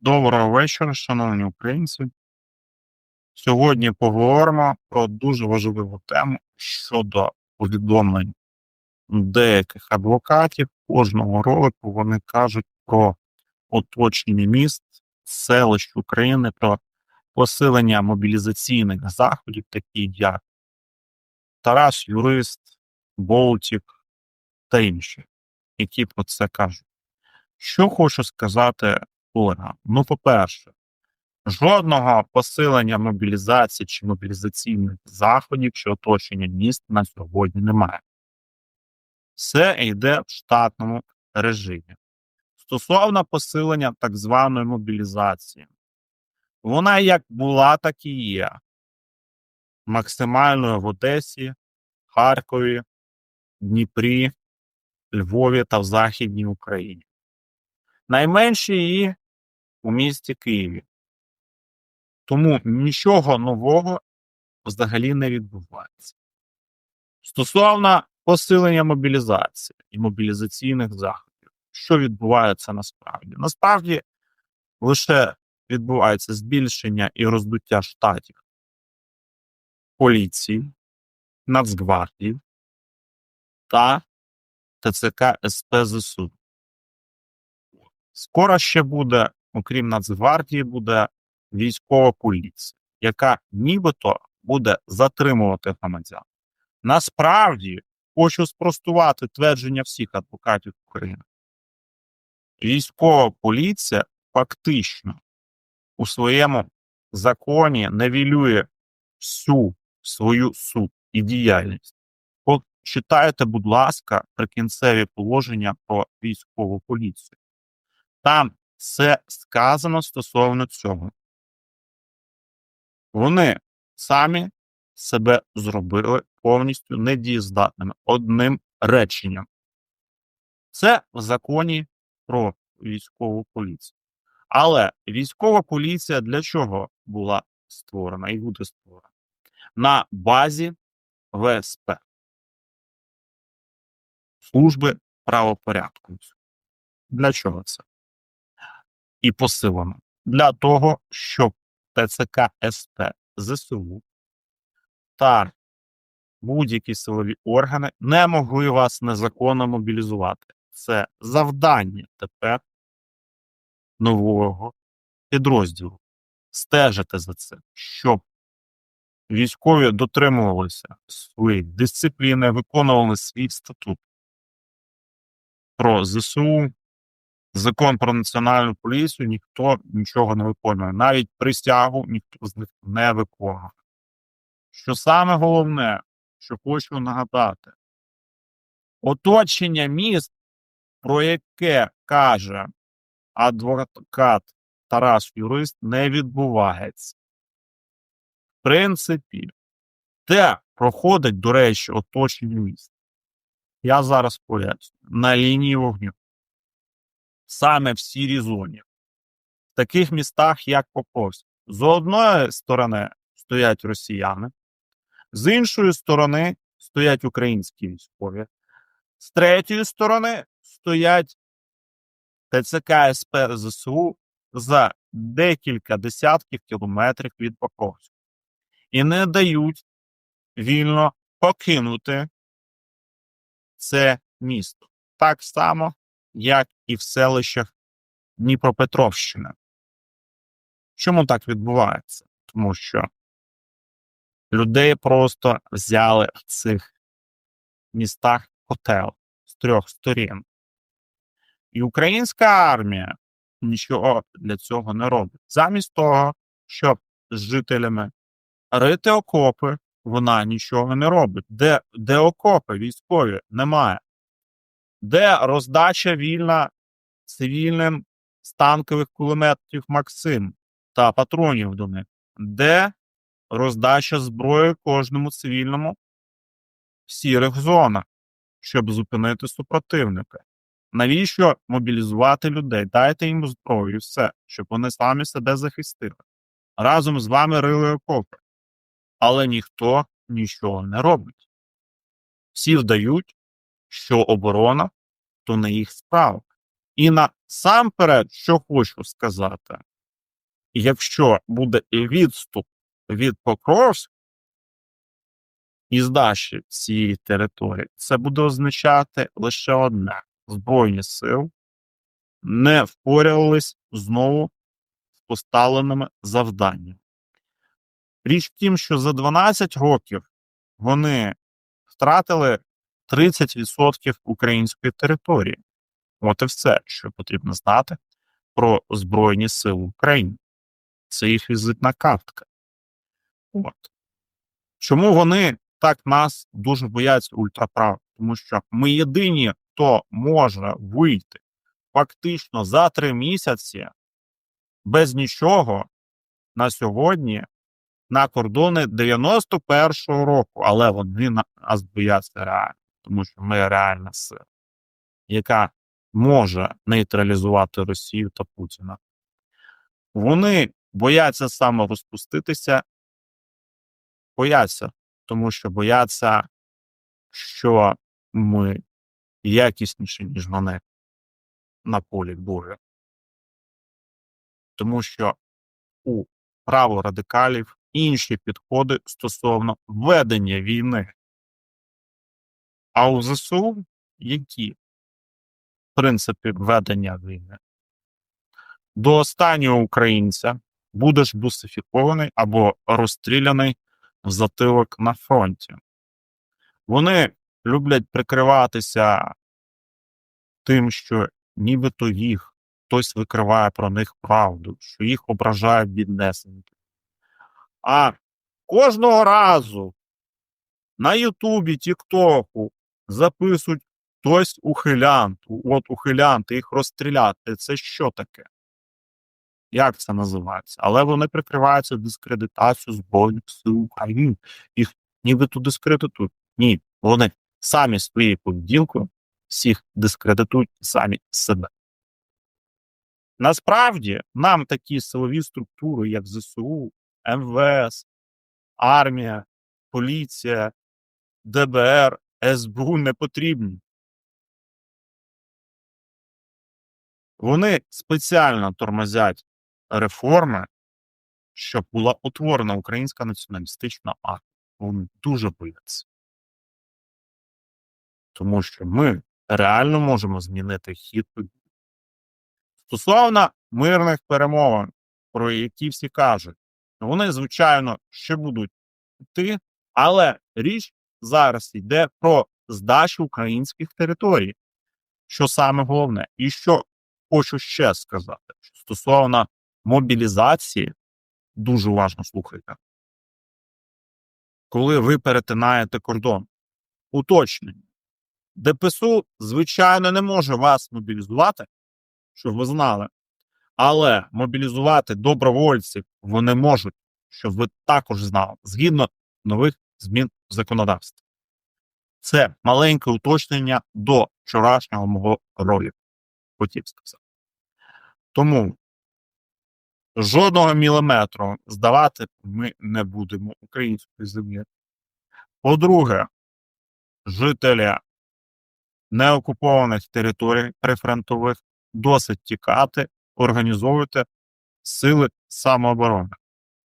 Доброго вечора, шановні українці. Сьогодні поговоримо про дуже важливу тему щодо повідомлень деяких адвокатів. Кожного ролику вони кажуть про оточення міст, селищ України, про посилення мобілізаційних заходів, такі як Тарас Юрист, Болтік та інші, які про це кажуть. Що хочу сказати колегам? Ну, по-перше, жодного посилення мобілізації чи мобілізаційних заходів чи оточення міст на сьогодні немає. Все йде в штатному режимі. Стосовно посилення так званої мобілізації, вона як була, так і є. Максимальною в Одесі, Харкові, Дніпрі, Львові та в Західній Україні. Найменше її у місті Києві. Тому нічого нового взагалі не відбувається. Стосовно посилення мобілізації і мобілізаційних заходів, що відбувається насправді? Насправді лише відбувається збільшення і роздуття штатів поліції, Нацгвардії та ТЦК СП ЗСУ. Скоро ще буде, окрім Нацгвардії, буде військова поліція, яка нібито буде затримувати громадян. Насправді хочу спростувати твердження всіх адвокатів України. Військова поліція фактично у своєму законі невілює всю свою суть і діяльність. Почитайте, будь ласка, прикінцеві положення про військову поліцію. Там все сказано стосовно цього. Вони самі себе зробили повністю недієздатними одним реченням. Це в законі про військову поліцію. Але військова поліція для чого була створена і буде створена? На базі ВСП служби правопорядку. Для чого це? І посилено для того, щоб ТЦК СП ЗСУ та будь-які силові органи не могли вас незаконно мобілізувати. Це завдання тепер нового підрозділу. Стежити за цим, щоб військові дотримувалися своєї дисципліни, виконували свій статут про ЗСУ, закон про національну поліцію, ніхто нічого не виконує. Навіть присягу ніхто з них не виконує. Що саме головне, що хочу нагадати, оточення міст, про яке каже адвокат Тарас Юрист, не відбувається. В принципі, де проходить, до речі, оточення міст. Я зараз поясню. На лінії вогню. Саме в сірій зоні. В таких містах, як Покровськ. З одної сторони стоять росіяни, з іншої сторони стоять українські військові, з третьої сторони стоять ТЦК СП ЗСУ за декілька десятків кілометрів від Покровська і не дають вільно покинути це місто. Так само, як і в селищах Дніпропетровщини. Чому так відбувається? Тому що людей просто взяли в цих містах котел з трьох сторін. І українська армія нічого для цього не робить. Замість того, щоб з жителями рити окопи, вона нічого не робить. Де, де окопи військові немає. Де роздача вільна цивільним з танкових кулеметів Максим та патронів до них? Де роздача зброї кожному цивільному в сірих зонах, щоб зупинити супротивника? Навіщо мобілізувати людей? Дайте їм зброю і все, щоб вони самі себе захистили. Разом з вами рили окопи. Але ніхто нічого не робить. Всі вдають, що оборона то не їх справа. І насамперед, що хочу сказати, якщо буде відступ від Покровськ і здачі цієї території, це буде означати лише одне: Збройні сил не впорядились знову з поставленими завданнями. Річ в тім, що за 12 років вони втратили 30% української території. От і все, що потрібно знати про Збройні Сили України. Це їх візитна картка. От. Чому вони так нас дуже бояться ультраправ? Тому що ми єдині, хто може вийти фактично за три місяці без нічого на сьогодні на кордони 91-го року, але вони нас бояться реально, тому що ми реальна сила, яка може нейтралізувати Росію та Путіна. Вони бояться саме розпуститися, бояться, тому що бояться, що ми якісніші, ніж вони на полі бою. Тому що у праворадикалів інші підходи стосовно ведення війни. А у ЗСУ які принципи ведення війни? До останнього українця будеш бусифікований або розстріляний в затилок на фронті. Вони люблять прикриватися тим, що нібито їх хтось викриває про них правду, що їх ображають віднесенки. А кожного разу на Ютубі, Тіктоку записують хтось ухилянт. От ухилянти, їх розстріляти. Це що таке? Як це називається? Але вони прикриваються дискредитацією Збройних сил України. Їх нібито дискредитують. Ні, вони самі своєю поведінкою всіх дискредитують самі себе. Насправді нам такі силові структури, як ЗСУ, МВС, армія, поліція, ДБР, СБУ не потрібні. Вони спеціально тормозять реформи, щоб була утворена українська націоналістична армія. Вони дуже бояться. Тому що ми реально можемо змінити хід подій. Стосовно мирних перемовин, про які всі кажуть, вони, звичайно, ще будуть йти, але річ зараз йде про здачу українських територій, що саме головне. І що хочу ще сказати, що стосовно мобілізації, дуже уважно слухайте. Коли ви перетинаєте кордон, уточнення. ДПСУ, звичайно, не може вас мобілізувати, щоб ви знали. Але мобілізувати добровольців вони можуть, щоб ви також знали, згідно нових змін в законодавстві. Це маленьке уточнення до вчорашнього мого ролі, хотів сказати. Тому жодного міліметру здавати ми не будемо української землі. По-друге, жителі неокупованих територій прифронтових досить тікати, організовуйте сили самооборони,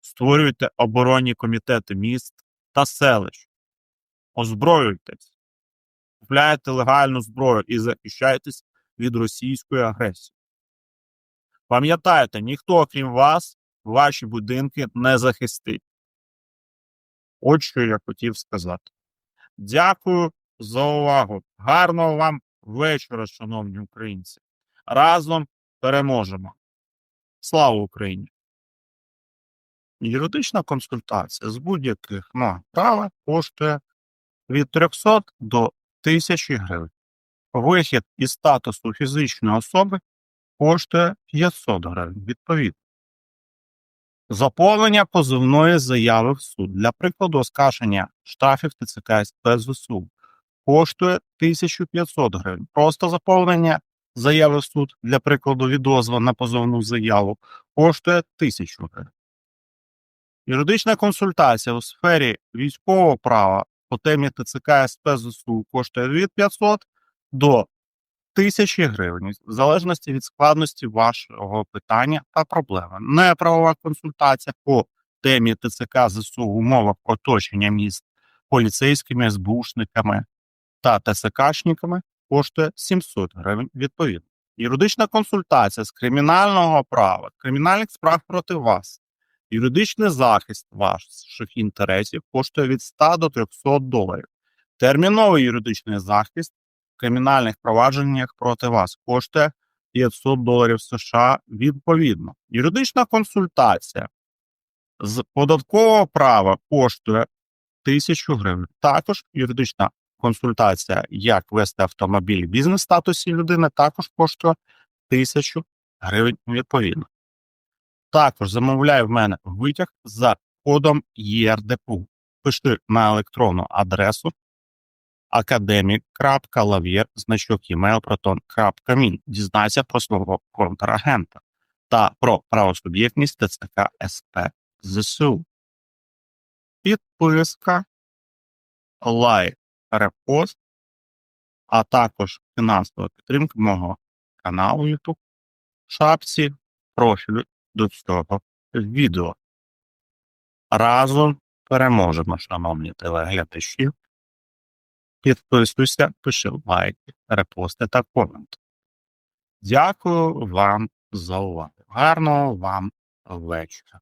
створюйте оборонні комітети міст та селищ, озброюйтесь, купляйте легальну зброю і захищайтесь від російської агресії. Пам'ятайте, ніхто, окрім вас, ваші будинки не захистить. От що я хотів сказати. Дякую за увагу. Гарного вам вечора, шановні українці. Разом переможемо. Слава Україні! Юридична консультація з будь-яких на права коштує від 300 до 1000 гривень. Вихід із статусу фізичної особи коштує 500 гривень відповідно. Заповнення позовної заяви в суд для прикладу оскарження штрафів ТЦК СП ЗСУ коштує 1500 гривень. Просто заповнення заяви в суд для прикладу відозва на позовну заяву коштує 1000 гривень. Юридична консультація у сфері військового права по темі ТЦК СП ЗСУ коштує від 500 до тисячі гривень, в залежності від складності вашого питання та проблеми. Неправова консультація по темі ТЦК ЗСУ в умовах оточення міст поліцейськими, СБУшниками та ТСКшниками коштує 700 гривень відповідно. Юридична консультація з кримінального права, кримінальних справ проти вас, юридичний захист ваших інтересів коштує від 100 до 300 доларів. Терміновий юридичний захист в кримінальних провадженнях проти вас коштує 500 доларів США відповідно. Юридична консультація з податкового права коштує 1000 гривень. Також юридична консультація, як вести автомобіль в бізнес-статусі людини, також коштує 1000 гривень відповідно. Також замовляй в мене витяг за кодом ЄРДПУ. Пиши на електронну адресу academic.lavir, значок email proton.me. Дізнайся про свого контрагента та про правосуб'єктність ТЦК СП ЗСУ. Підписка, лайк, репост, а також фінансова підтримка мого каналу YouTube шапці профілю до цього відео. Разом переможемо, шановні телеглядачі. Підписуйся, пиши лайки, репости та коменти. Дякую вам за увагу. Гарного вам вечора.